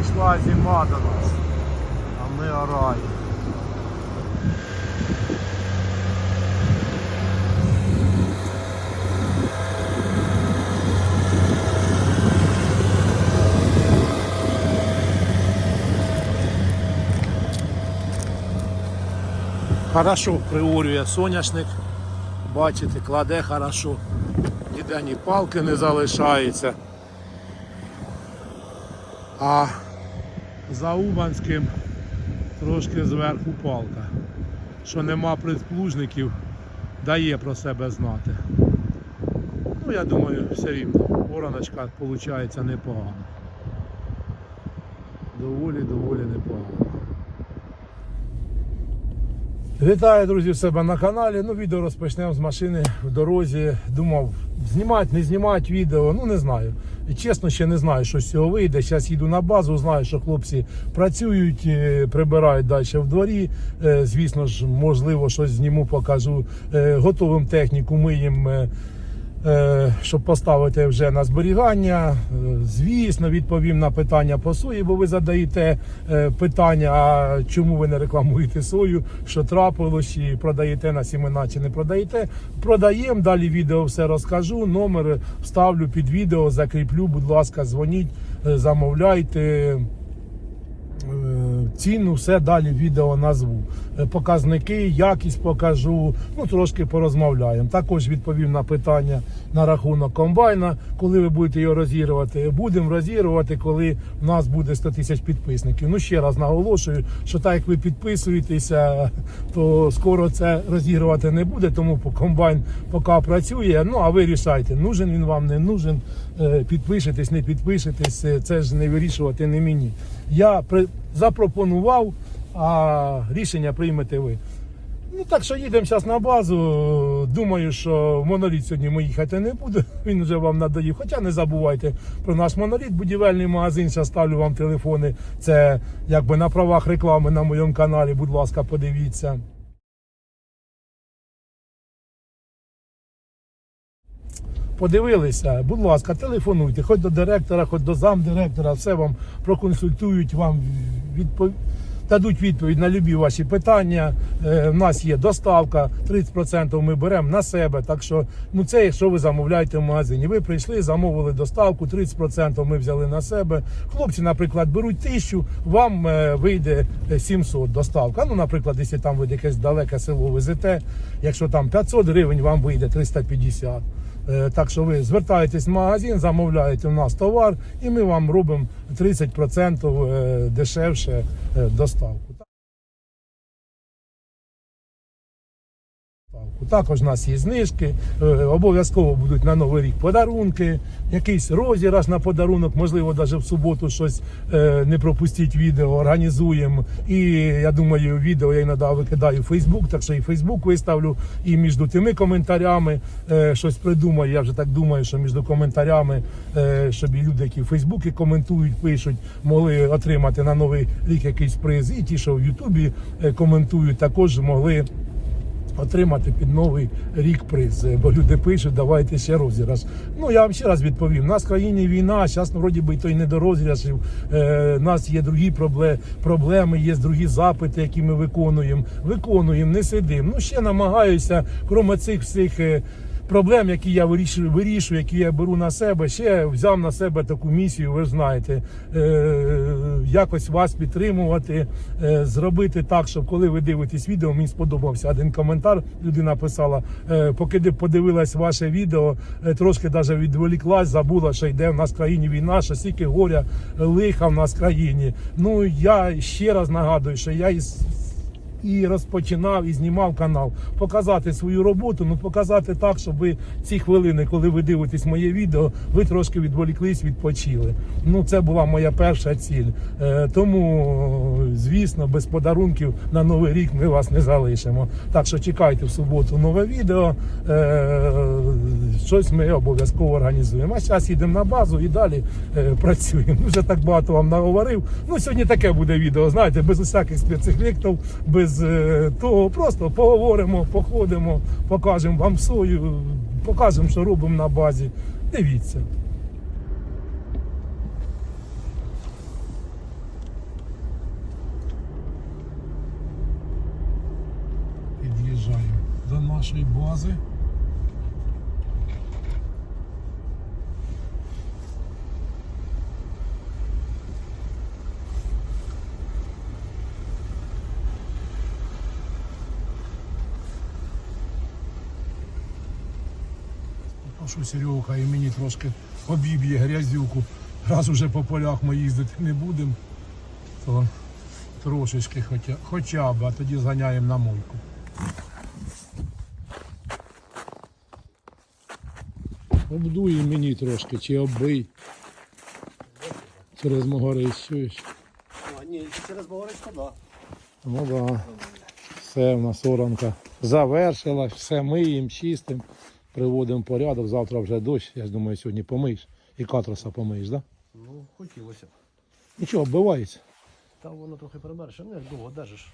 Прийшла зима до нас, а ми ораємо. Хорошо приорює соняшник. Бачите, кладе хорошо. Ніде ні палки не залишається. А за Уманським трошки зверху палка. Що нема предплужників, дає про себе знати. Ну, я думаю, все рівно. Вороночка виходить непогано. Доволі, доволі непогано. Вітаю, друзі, в себе на каналі. Ну, відео розпочнемо з машини в дорозі. Думав, знімати, не знімати відео, ну не знаю. І чесно, ще не знаю, що з цього вийде. Зараз їду на базу, знаю, що хлопці працюють, е, прибирають далі в дворі. Е, Звісно ж, можливо, щось зніму, покажу. Е, Готовим техніку ми їм. Е, Щоб поставити вже на зберігання, Е, звісно, відповім на питання по сої, бо ви задаєте е, питання, а чому ви не рекламуєте сою, що трапилось, і продаєте на сімена чи не продаєте. Продаємо, далі відео все розкажу. Номер вставлю під відео, закріплю, будь ласка, дзвоніть, замовляйте. Е, Ціну все далі відео назву. Е, Показники, якість покажу. Ну трошки порозмовляємо. Також відповім на питання на рахунок комбайна, коли ви будете його розігрувати. Будемо розігрувати, коли в нас буде 100 тисяч підписників. Ну ще раз наголошую, що так як ви підписуєтеся, то скоро це розігрувати не буде. Тому комбайн поки працює. Ну а ви рішайте, нужен він вам, не нужен. Е, Підпишетесь, не підпишетесь. Це ж не вирішувати не мені. Я запропонував, а рішення приймете ви. Ну так що їдемо зараз на базу. Думаю, що в моноліт сьогодні ми їхати не буде. Він вже вам надоїв. Хоча не забувайте про наш моноліт, будівельний магазин. Зараз ставлю вам телефони. Це якби на правах реклами на моєму каналі. Будь ласка, подивіться. Подивилися, будь ласка, телефонуйте, хоч до директора, хоч до замдиректора, все вам проконсультують, вам відпов... дадуть відповідь на любі ваші питання. Е, в нас є доставка, 30% ми беремо на себе. Так що, ну це якщо ви замовляєте в магазині. Ви прийшли, замовили доставку, 30% ми взяли на себе. Хлопці, наприклад, беруть тисячу, вам е, вийде е, 700 доставка. Ну, наприклад, якщо там ви якесь далеке село везете, якщо там 500 гривень, вам вийде 350. Е, Так що ви звертаєтесь в магазин, замовляєте у нас товар, і ми вам робимо 30% е, дешевше е, доставку. Також у нас є знижки, е, обов'язково будуть на Новий рік подарунки, якийсь розіграш на подарунок, можливо, навіть в суботу щось е, не пропустіть відео, організуємо. І я думаю, відео я іноді викидаю в Фейсбук, так що і Фейсбук виставлю, і між тими коментарями е, щось придумаю. Я вже так думаю, що між коментарями, щоб і люди, які в Фейсбуці коментують, пишуть, могли отримати на новий рік якийсь приз. І ті, що в Ютубі коментують, також могли отримати під новий рік приз. Е, Бо люди пишуть, давайте ще розіграш. Ну я вам ще раз відповім. У нас в країні війна, зараз вроді би то й не до розіграшів. Е, у нас є другі проблеми, є другі запити, які ми виконуємо. Виконуємо, не сидимо. Ну ще намагаюся, крім цих всіх. Проблем, які я вирішую, вирішую, які я беру на себе, ще взяв на себе таку місію, ви ж знаєте, е, якось вас підтримувати, е, зробити так, щоб коли ви дивитесь відео, мені сподобався один коментар. Людина писала, е, поки подивилась ваше відео, трошки навіть відволіклась, забула, що йде в нас в країні війна, що стільки горя, лиха в нас в країні. Ну я ще раз нагадую, що я із і розпочинав і знімав канал. Показати свою роботу, ну показати так, щоб ці хвилини, коли ви дивитесь моє відео, ви трошки відволіклись, відпочили. Ну це була моя перша ціль. Е, тому, звісно, без подарунків на новий рік ми вас не залишимо. Так що чекайте в суботу нове відео щось ми обов'язково організуємо. А зараз їдемо на базу і далі е, працюємо. Вже так багато вам наговорив. Ну сьогодні таке буде відео. Знаєте, без усяких спецефектів, без е, того. Просто поговоримо, походимо, покажемо вам сою, покажемо, що робимо на базі. Дивіться. Під'їжджаємо до нашої бази. Попрошу Серегу, хай мені трошки обіб'є грязюку. Раз уже по полях ми їздити не будемо, то трошечки хоча, хоча б, а тоді зганяємо на мойку. Обдуй мені трошки, чи оббий. Через могори чуєш. А, ні, через Богоречко, да. Ну да. Все в нас оранка завершилась, все миємо, чистимо, приводимо порядок. Завтра вже дощ, я ж думаю, сьогодні помиєш. І катроса помиєш, так? Да? Ну, хотілося. Нічого, оббивається. Та воно трохи перебереш, ну як довго держиш.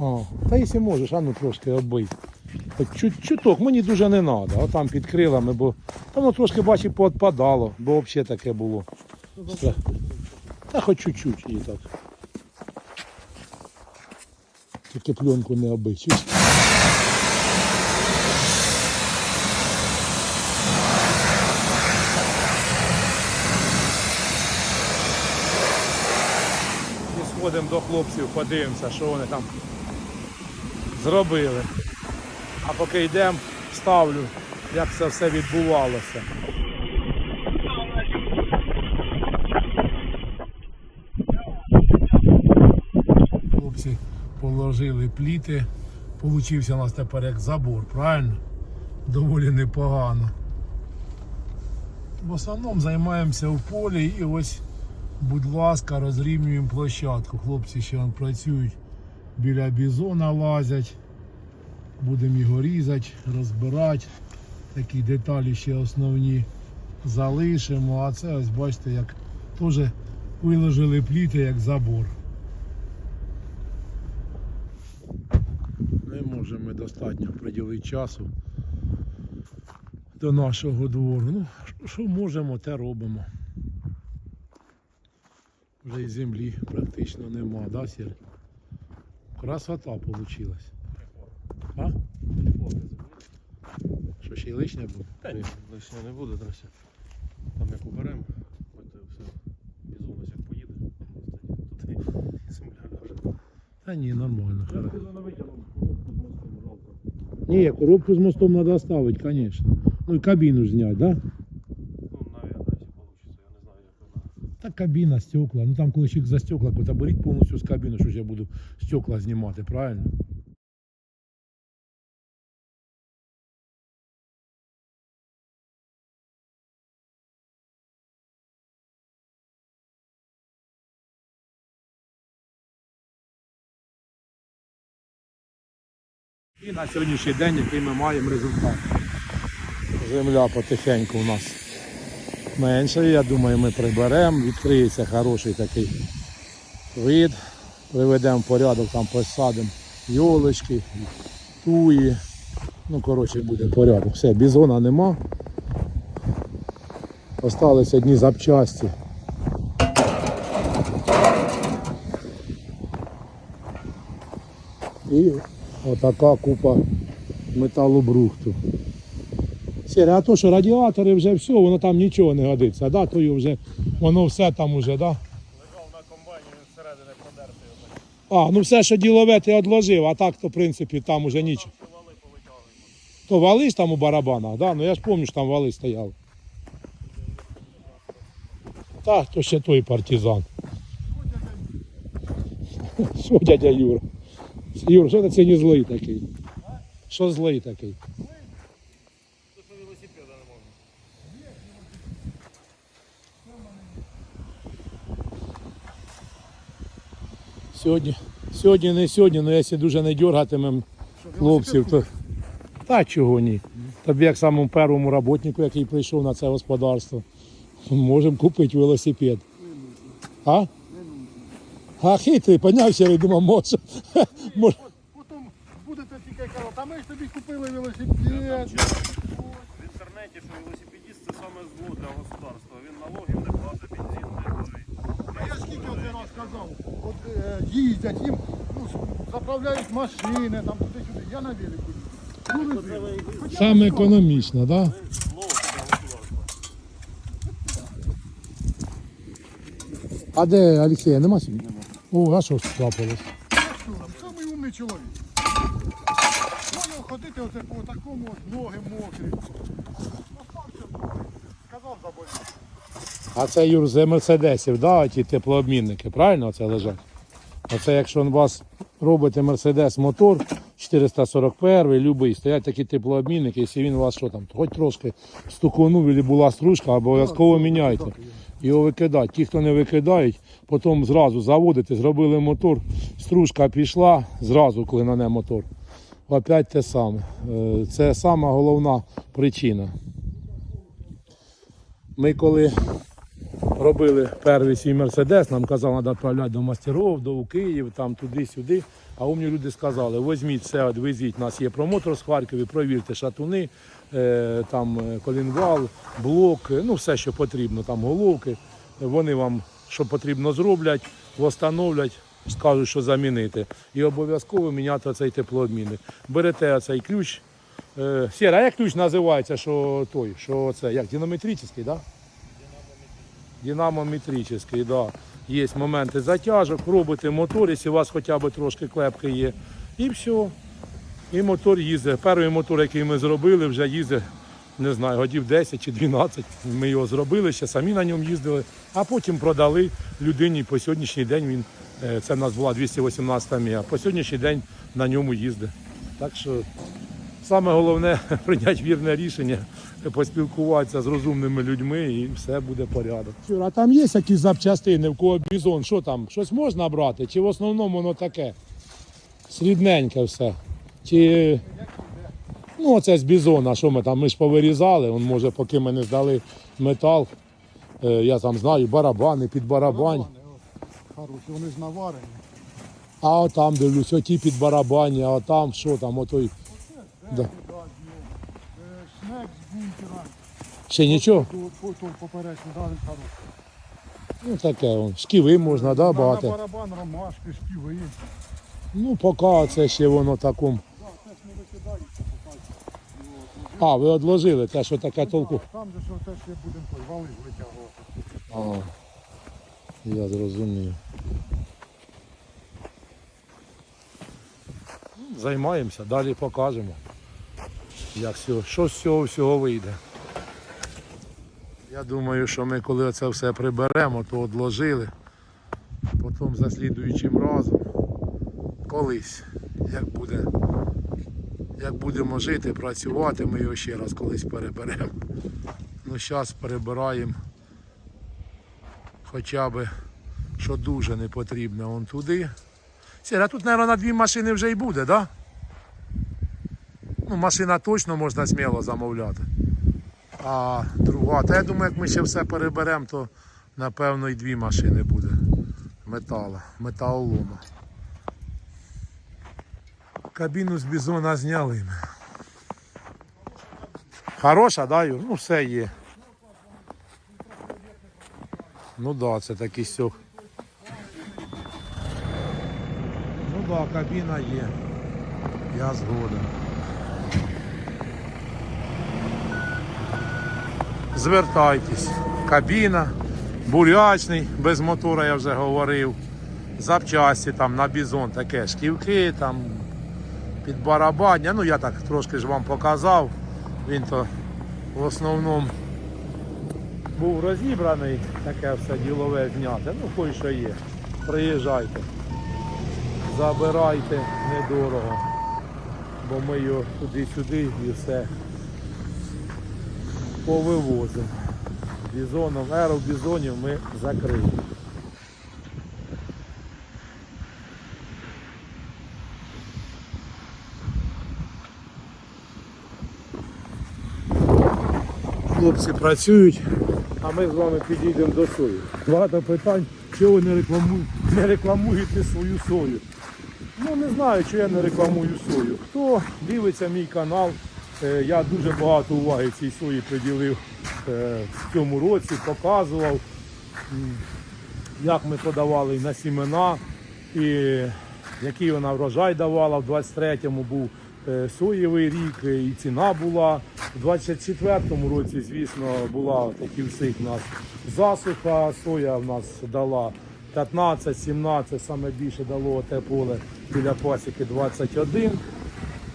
Ну, А, та якщо можеш, а ну трошки оббий. Чуть, чуток, мені дуже не треба, а там під крилами, бо там воно трошки бачу, поотпадало, бо взагалі таке було. Все. Та хоч чуть-чуть і так. Тільки пленку не оббий. Чуєш? І сходимо до хлопців, подивимося, що вони там зробили. А поки йдемо, ставлю, як це все відбувалося. Хлопці положили пліти. Получився у нас тепер як забор, правильно? Доволі непогано. В основному займаємося в полі і ось, будь ласка, розрівнюємо площадку. Хлопці ще працюють біля бізона лазять. Будемо його різати, розбирати. Такі деталі ще основні залишимо. А це ось бачите, як теж виложили пліти як забор. Не можемо достатньо приділити часу до нашого двору. Ну, що можемо, те робимо. Вже і землі практично нема, да, Сір? Красота вийшла. А? Що ще й лишнє буде? Та ні, лишнього не буде, Трася. Там як уберемо, і все. Бізонось як поїде, тут і земля ляже. Та ні, нормально. Туди. Ні, коробку з мостом треба ставити, звісно. Ну і кабіну зняти, да? Ну, навіть, якщо вийде, я не знаю, як вона. Та кабіна, стекла. Ну там куличик за стекла, то беріть повністю з кабіну, що ж я буду стекла знімати, правильно? І на сьогоднішній день, який ми маємо результат. Земля потихеньку у нас менше, я думаю, ми приберемо, відкриється хороший такий вид, приведемо порядок, там посадимо йолочки, туї. Ну, коротше, буде порядок. Все, бізона нема. Остались одні запчасті. І отака купа металобрухту. Сіря, а то, що радіатори вже все, воно там нічого не годиться, да? то вже, воно все там уже, да? Лежав на комбайні, він всередини продертий отак. А, ну все, що ділове ти одложив, а так то, в принципі, там уже нічого. Всі вали. То вали ж там у барабанах, да? ну я ж пам'ятаю, що там вали стояли. Так, то ще той партизан. Що дядя Юра? Юр, що ти це не злий такий? Що злий такий? Тут що велосипеда не можна. Сьогодні, сьогодні не сьогодні, але якщо дуже не дергатимемо хлопців, то та чого ні. Тобі як самому першому роботнику, який прийшов на це господарство, можемо купити велосипед. А? А хитрий, піднявся і думав, може. може. Потім будете тільки казати, а ми ж тобі купили велосипед. В інтернеті, що велосипедіст це саме зло для государства. Він налогів не платить, бензин не горить. А я скільки оце раз казав, от е, їздять їм, ну, заправляють машини, там туди-сюди. Я на велику їду. Саме економічно, так? Да? А де Олексія? Нема собі? О, а що ж трапилось? Самий умний чоловік. Можна ходити оце по такому, от, ноги мокрі. Остався, сказав. А це Юр з мерседесів, да, ті теплообмінники, правильно це лежать? Оце якщо у вас робите мерседес мотор 441, любий, стоять такі теплообмінники, якщо він у вас що там, хоч трошки стуконув, або була стружка, обов'язково міняйте. Його викидають. Ті, хто не викидають, потім зразу заводите, зробили мотор, стружка пішла, зразу клинане мотор. Опять те саме. Е, Це сама головна причина. Ми коли робили перший свій мерседес, нам казали, треба відправляти до мастерів, до Київ, там туди-сюди. А умні люди сказали, візьміть все, відвезіть, у нас є промотор з Харкові, провірте шатуни, е, там е, колінвал, блок, е, ну все, що потрібно, там головки. Вони вам що потрібно зроблять, встановлять, скажуть, що замінити. І обов'язково міняти цей теплообмінник. Берете цей ключ. Сєра, як ключ називається, що той, що це, як динамометричний, так? Да? Динамометричний, да. Є моменти затяжок, робите мотор, якщо у вас хоча б трошки клепки є. І все. І мотор їздить. Перший мотор, який ми зробили, вже їздить, не знаю, годів 10 чи 12. Ми його зробили, ще самі на ньому їздили, а потім продали людині по сьогоднішній день він, е, це в нас була 218 мія, по сьогоднішній день на ньому їздить. Так що Саме головне прийняти вірне рішення, поспілкуватися з розумними людьми і все буде порядок. А там є якісь запчастини, в кого бізон, що там? Щось можна брати? Чи в основному воно таке? Срібненьке все. Чи ну оце з бізона, що ми там? Ми ж повирізали, он може, поки ми не здали метал. е, Я там знаю, барабани, під барабань. Барабани, Хороші, вони ж наварені. А отам дивлюсь, оті під барабані, а там що там, отой. Да. Да, да, е, Шнек з бункера. Ще нічого? Ну таке, он, шківи можна, да, На багато. барабан, ромашки, шпіви. Ну, поки це ще воно поки. А, ви одложили те, що таке толку. Там же що теж ще будемо вали витягувати. Я зрозумів. Займаємося, далі покажемо, як всього, що з цього всього вийде. Я думаю, що ми коли це все приберемо, то одложили. Потім за слідуючим разом, колись, як буде, як будемо жити, працювати, ми його ще раз колись переберемо. Ну, зараз перебираємо хоча б, що дуже не потрібно, вон туди. Сіра, тут, мабуть, на дві машини вже й буде, так? Да? Ну, машина точно можна сміло замовляти. А друга, та я думаю, як ми ще все переберемо, то напевно і дві машини буде метала, металолома. Кабіну з бізона зняли. Хороша, да, Юр? Ну все є. Ну да, це такий сьох. Ну да, кабіна є. Я згоден. Звертайтесь. Кабіна, бурячний, без мотора я вже говорив. Запчасті там на бізон таке, шківки, там під барабання. Ну я так трошки ж вам показав. Він то в основному був розібраний, таке все ділове зняте. Ну, кой що є. Приїжджайте, забирайте недорого, бо ми його туди-сюди і все повивозимо. Бізоном, еру бізонів ми закриємо. Хлопці працюють, а ми з вами підійдемо до сої. Багато питань, чого ви не рекламуєте, не рекламуєте свою сою. Ну не знаю, чи я не рекламую сою. Хто дивиться мій канал, я дуже багато уваги цій сої приділив е, в цьому році, показував, як ми подавали на сімена і який вона врожай давала. В 23-му був е, соєвий рік, е, і ціна була. У 24-му році, звісно, була такі всіх нас засуха. Соя в нас дала 15-17, саме більше дало те поле біля пасіки 21.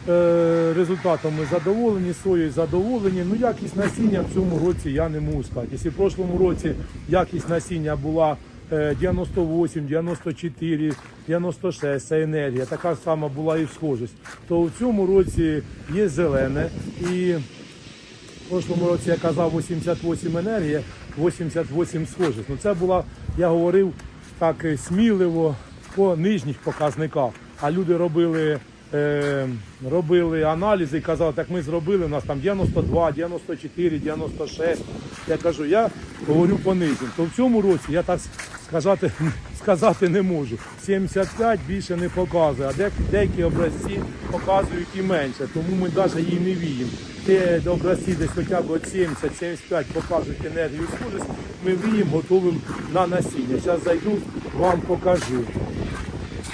Е, Результатом ми задоволені, соєю задоволені. Ну, якість насіння в цьому році я не можу сказати. Якщо в прошлому році якість насіння була е, 98, 94, 96, це енергія, така сама була і схожість, то в цьому році є зелене і в прошлому році я казав 88 енергія, 88 схожість. Ну це була, я говорив так е, сміливо по нижніх показниках. А люди робили, е, робили аналізи і казали, так ми зробили, у нас там 92, 94, 96. Я кажу, я говорю по нижнім. То в цьому році я так сказати, сказати не можу. 75 більше не показує, а де- деякі образці показують і менше, тому ми навіть її не віємо. Ті образці десь хоча б 70-75 показують енергію схожість, ми віємо, готовимо на насіння. Зараз зайду, вам покажу.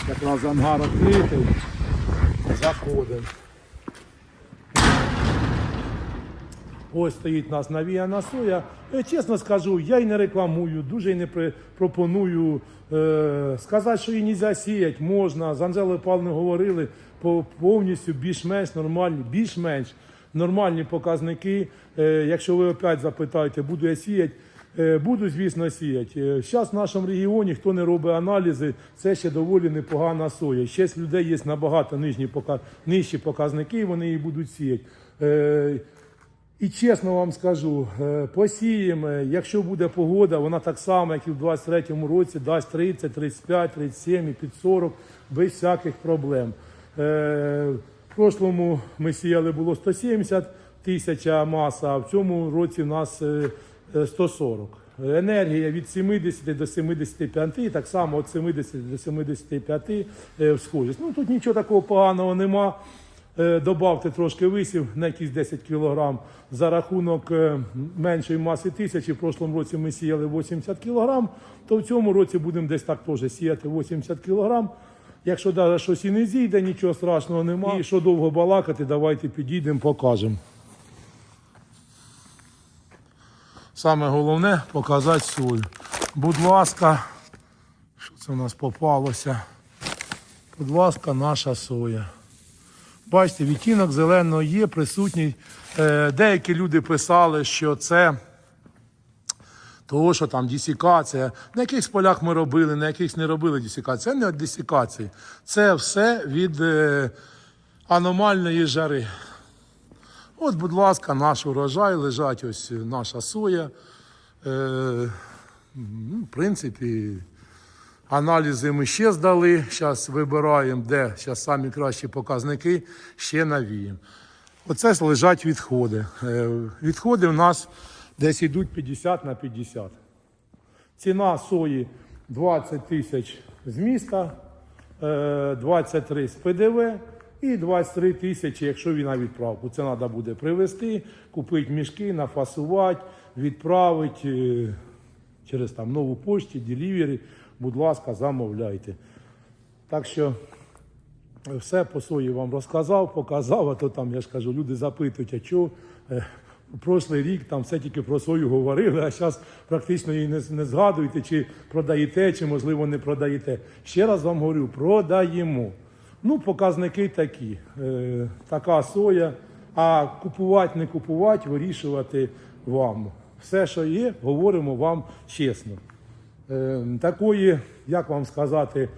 Якраз ангар відкритий. Заходимо. Ось стоїть у нас навіяна соя. Е, Чесно скажу, я й не рекламую, дуже й не пропоную е, сказати, що її не можна сіяти, можна. З Анжелою Павловною говорили повністю більш-менш нормальні, більш-менш нормальні показники. Е, якщо ви опять запитаєте, буду я сіяти, Буду, звісно, сіяти. Зараз в нашому регіоні, хто не робить аналізи, це ще доволі непогана соя. Ще з людей є набагато нижні, нижчі показники, вони її будуть сіяти. Е, і чесно вам скажу, е, посіємо, е, якщо буде погода, вона так само, як і в 23-му році, дасть 30, 35, 37 і під 40, без всяких проблем. Е, В прошлому ми сіяли було 170 тисяча маса, а в цьому році в нас е, е, 140. Енергія від 70 до 75, так само від 70 до 75 е, схожість. Ну тут нічого такого поганого нема. Е, Добавте трошки висів на якісь 10 кг за рахунок е, меншої маси тисячі. В прошлому році ми сіяли 80 кг, то в цьому році будемо десь так теж сіяти 80 кг. Якщо навіть щось і не зійде, нічого страшного немає. І що довго балакати, давайте підійдемо, покажемо. Саме головне показати сою. Будь ласка, що це у нас попалося? Будь ласка, наша соя. Бачите, відтінок зеленого є, присутній. Е, Деякі люди писали, що це того, що там десікація. На якихось полях ми робили, на якихось не робили десікацію. Це не від десікації. Це все від е, аномальної жари. От, будь ласка, наш урожай, лежать ось наша соя. Е, ну, в принципі, Аналізи ми ще здали. Зараз вибираємо, де зараз самі кращі показники, ще навіємо. Оце лежать відходи. Е, Відходи в нас десь йдуть 50 на 50. Ціна сої 20 тисяч з міста, е, 23 з ПДВ і 23 тисячі, якщо він на відправку. Це треба буде привезти, купити мішки, нафасувати, відправити е, через там нову почті, делівері. Будь ласка, замовляйте. Так що е, все по сої вам розказав, показав, а то там, я ж кажу, люди запитують, а що е, прошлий рік там все тільки про сою говорили, а зараз практично її не, не згадуєте, чи продаєте, чи можливо не продаєте. Ще раз вам говорю, продаємо. Ну, показники такі. Е, така соя. А купувати, не купувати, вирішувати вам. Все, що є, говоримо вам чесно. Е, такої, як вам сказати,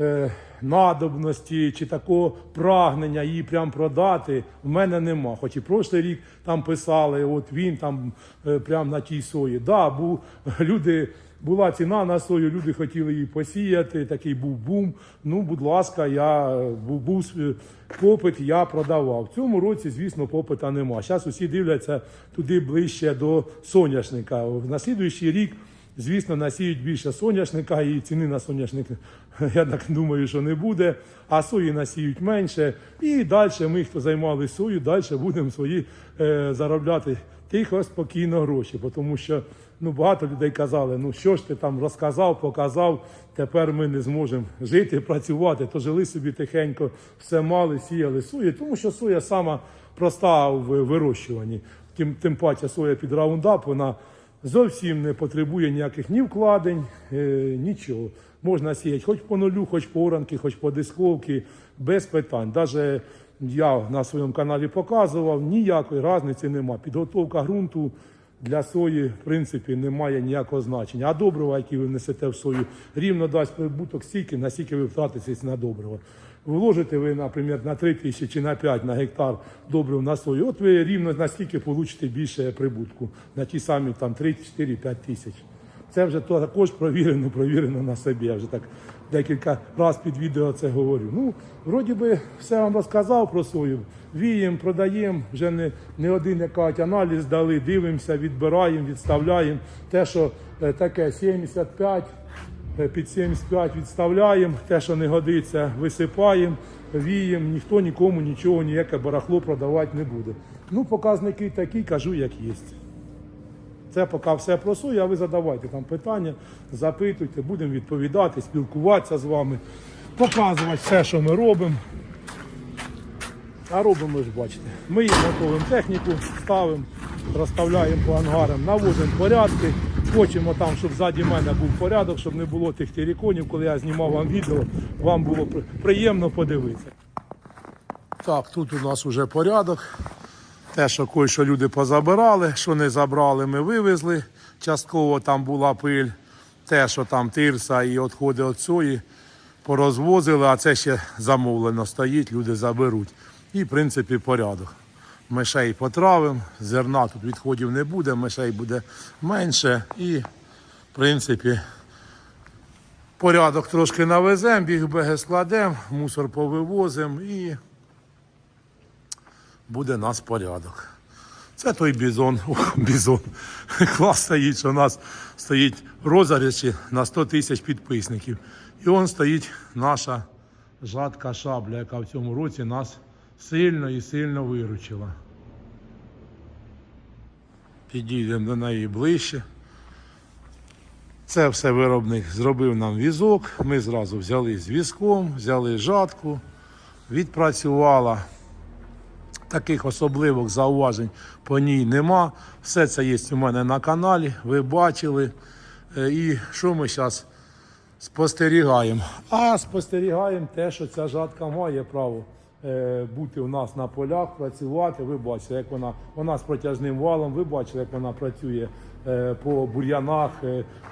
е, надобності чи такого прагнення її прям продати в мене нема. Хоч і прошлий рік там писали, от він там е, прям на тій сої. Да, був, люди, була ціна на сою, люди хотіли її посіяти, такий був бум. Ну, будь ласка, я був, був е, попит, я продавав. В цьому році, звісно, попита нема. Зараз усі дивляться туди ближче до соняшника. На слідуючий рік. Звісно, насіють більше соняшника і ціни на соняшник, я так думаю, що не буде. А сої насіють менше. І далі ми, хто займалися сою, далі будемо свої е, заробляти тихо, спокійно гроші. Тому що ну багато людей казали, ну що ж ти там розказав, показав, тепер ми не зможемо жити, працювати. То жили собі тихенько, все мали, сіяли сою, тому що соя сама проста в вирощуванні. Тим, тим паче соя під раундап, вона зовсім не потребує ніяких ні вкладень, е, нічого. Можна сіяти хоч по нулю, хоч по оранки, хоч по дисковці, без питань. Даже я на своєму каналі показував, ніякої різниці нема. Підготовка ґрунту для сої, в принципі, не має ніякого значення. А добрива, які ви внесете в сою, рівно дасть прибуток стільки, наскільки ви втратитесь на добриво. Вложите ви, наприклад, на 3 тисячі чи на 5 на гектар добрив на сою, от ви рівно настільки получите більше прибутку на ті самі там 3, 4, 5 тисяч. Це вже то також провірено, провірено на собі. Я вже так декілька разів під відео це говорю. Ну, вроді би, все вам розказав про сою. Віємо, продаємо, вже не, не один як кажуть, аналіз дали, дивимося, відбираємо, відставляємо. Те, що е, таке 75, е, під 75 відставляємо, те, що не годиться, висипаємо, віємо, ніхто нікому нічого, ніяке барахло продавати не буде. Ну, показники такі, кажу, як є. Це поки все про сою, а ви задавайте там питання, запитуйте, будемо відповідати, спілкуватися з вами, показувати все, що ми робимо. А робимо, ж бачите. Ми їм готуємо техніку, ставимо, розставляємо по ангарам, наводимо порядки. Хочемо там, щоб ззаді мене був порядок, щоб не було тих териконів, коли я знімав вам відео, вам було приємно подивитися. Так, тут у нас вже порядок. Те, що кое що люди позабирали, що не забрали, ми вивезли. Частково там була пиль. Те, що там тирса і відходи від сої, порозвозили, а це ще замовлено стоїть, люди заберуть. І, в принципі, порядок. Мишей потравимо, зерна тут відходів не буде, мишей буде менше. І, в принципі, порядок трошки навеземо, біг складемо, мусор повивозимо і буде нас порядок. Це той бізон, бізон. Клас стоїть, що у нас стоїть в на 100 тисяч підписників. І он стоїть наша жатка шабля, яка в цьому році нас сильно і сильно виручила. Підійдемо до неї ближче. Це все виробник зробив нам візок. Ми зразу взяли з візком, взяли жатку, відпрацювала. Таких особливих зауважень по ній нема. Все це є у мене на каналі, ви бачили. Е, І що ми зараз спостерігаємо? А спостерігаємо те, що ця жатка має право е, бути у нас на полях, працювати. Ви бачите, як вона, вона з протяжним валом, ви бачите, як вона працює е, по бур'янах.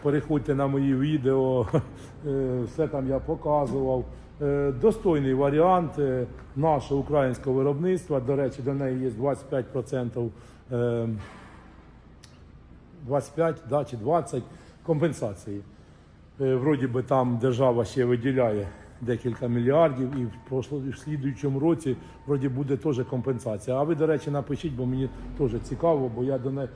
Переходьте на мої відео, все там я показував. Е, Достойний варіант е, нашого українського виробництва. До речі, до неї є 25%, е, 25 да, чи 20 компенсації. Е, Вроді би там держава ще виділяє декілька мільярдів, і в слідуючому році вроді буде теж компенсація. А ви, до речі, напишіть, бо мені теж цікаво, бо я до неї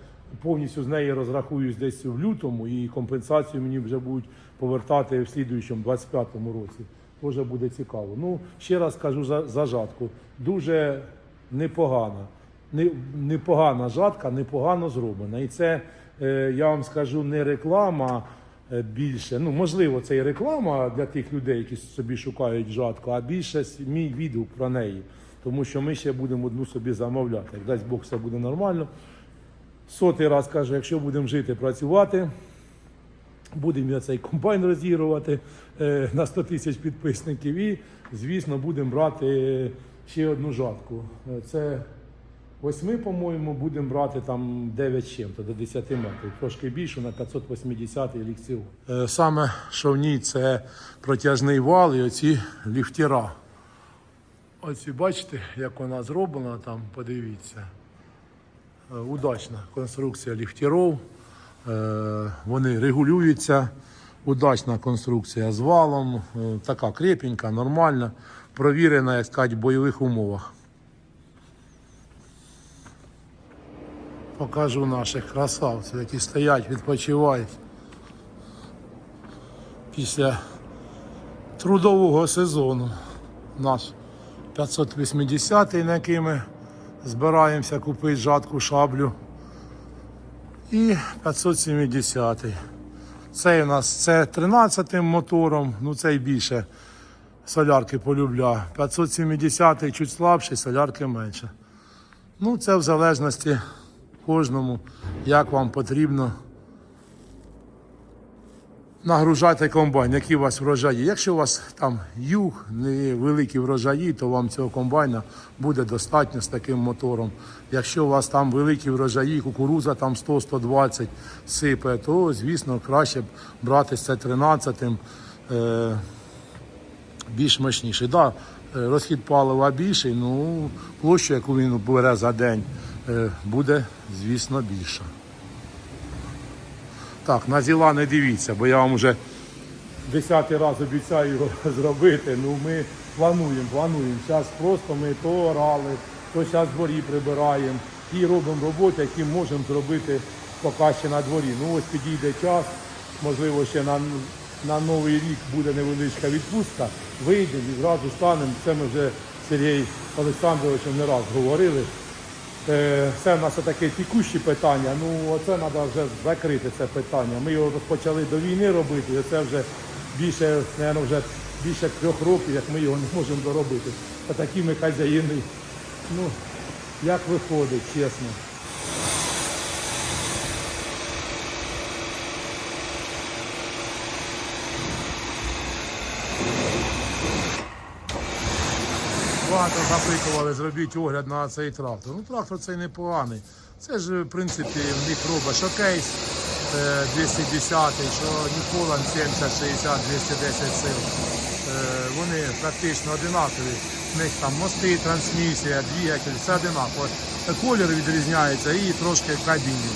повністю з неї розрахуюсь десь в лютому, і компенсацію мені вже будуть повертати в слідуючому 25-му році. Теж буде цікаво. Ну, ще раз кажу за, за жатку. Дуже непогана. Не- Непогана жатка, непогано зроблена. І це, е, я вам скажу, не реклама е, більше. Ну, можливо, це і реклама для тих людей, які собі шукають жатку, а більше мій відгук про неї. Тому що ми ще будемо одну собі замовляти. Дасть Бог, все буде нормально. Сотий раз кажу, якщо будемо жити, працювати, будемо я цей комбайн розігрувати е, на 100 тисяч підписників і, звісно, будемо брати е, ще одну жатку. Е, Це восьми, по-моєму, будемо брати там 9 чим-то до 10 метрів, трошки більше на 580 лікців. Саме що в ній це протяжний вал і оці ліфтера. Оці бачите, як вона зроблена там, подивіться. Удачна конструкція ліфтерів. Е, Вони регулюються. Удачна конструкція з валом. Е, Така крепенька, нормальна, провірена, як сказати, в бойових умовах. Покажу наших красавців, які стоять, відпочивають після трудового сезону. Наш 580-й, на який ми збираємося купити жатку шаблю. І 570. Цей у нас це 13 мотором, ну цей більше солярки полюбля. 570 чуть слабший, солярки менше. Ну, це в залежності кожному, як вам потрібно нагружати комбайн, які у вас врожаї. Якщо у вас там юг, невеликі врожаї, то вам цього комбайна буде достатньо з таким мотором. Якщо у вас там великі врожаї, кукуруза там 100-120 сипе, то звісно краще брати з це 13-м. Е- більш мощніший. Да, е, розхід палива більший, ну площа, яку він бере за день, е, буде, звісно, більша. Так, на зіла не дивіться, бо я вам вже десятий раз обіцяю його зробити. Ну ми плануємо, плануємо. Зараз просто ми то орали, то зараз дворі прибираємо. Ті робимо роботи, які можемо зробити поки ще на дворі. Ну ось підійде час, можливо, ще на, на новий рік буде невеличка відпустка. Вийдемо і зразу станемо. Це ми вже з Сергієм Олександровичем не раз говорили. Е, Це в нас таке тікущі питання. Ну оце треба вже закрити це питання. Ми його розпочали до війни робити, і це вже більше, мабуть, вже більше трьох років, як ми його не можемо доробити. А такі ми хазяїни. Ну, як виходить, чесно. Багато запитували, зробіть огляд на цей трактор. Ну, трактор цей непоганий. Це ж, в принципі, в робить що кейс е, 210, що Ніколан 70, 60, 210 сил. Е, Вони практично одинакові. В них там мости, трансмісія, двигатель, все одинаково. Колір відрізняється і трошки кабіні.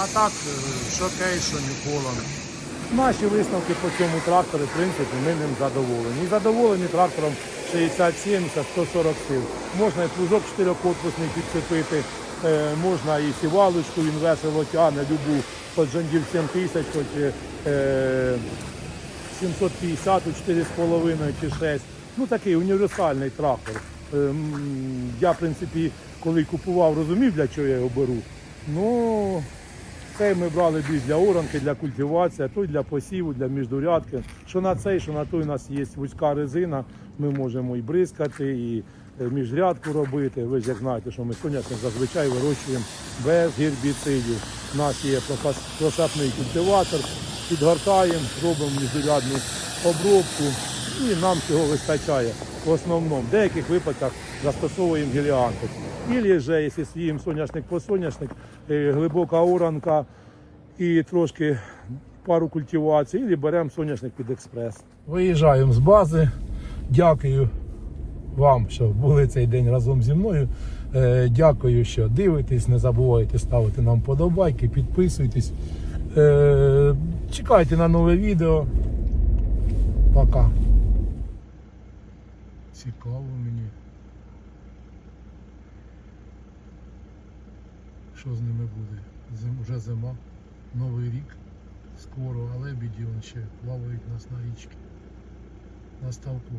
А так, е, що кейс, що Ніколан. Наші висновки по цьому трактору, в принципі, ми ним задоволені. І задоволені трактором 60-70, 140 сил. Можна і плужок чотирьохкорпусний підцепити, е, можна і сівалочку, він весело тягне, любу, хоч Джондір 7000, хоч е, 750, 4,5 чи 6. Ну такий універсальний трактор. Е, Я, в принципі, коли купував, розумів, для чого я його беру. Ну, цей ми брали більш для оранки, для культивації, а той для посіву, для міждурядки. Що на цей, що на той у нас є вузька резина, ми можемо і бризкати, і е, міжрядку робити. Ви ж як знаєте, що ми соняшник зазвичай вирощуємо без гербіцидів. У нас є прошапний культиватор, підгортаємо, робимо міждурядну обробку і нам цього вистачає в основному. В деяких випадках застосовуємо геліантик. Ілі вже, якщо сіємо соняшник по соняшник, е, глибока оранка і трошки пару культивацій, і беремо соняшник під експрес. Виїжджаємо з бази. Дякую вам, що були цей день разом зі мною. Е, Дякую, що дивитесь. Не забувайте ставити нам подобайки, підписуйтесь. Е, Чекайте на нове відео. Пока. Цікаво мені. Що з ними буде? Зим, вже зима, новий рік. Скоро, але біді он ще плавають нас на річки. На ставку.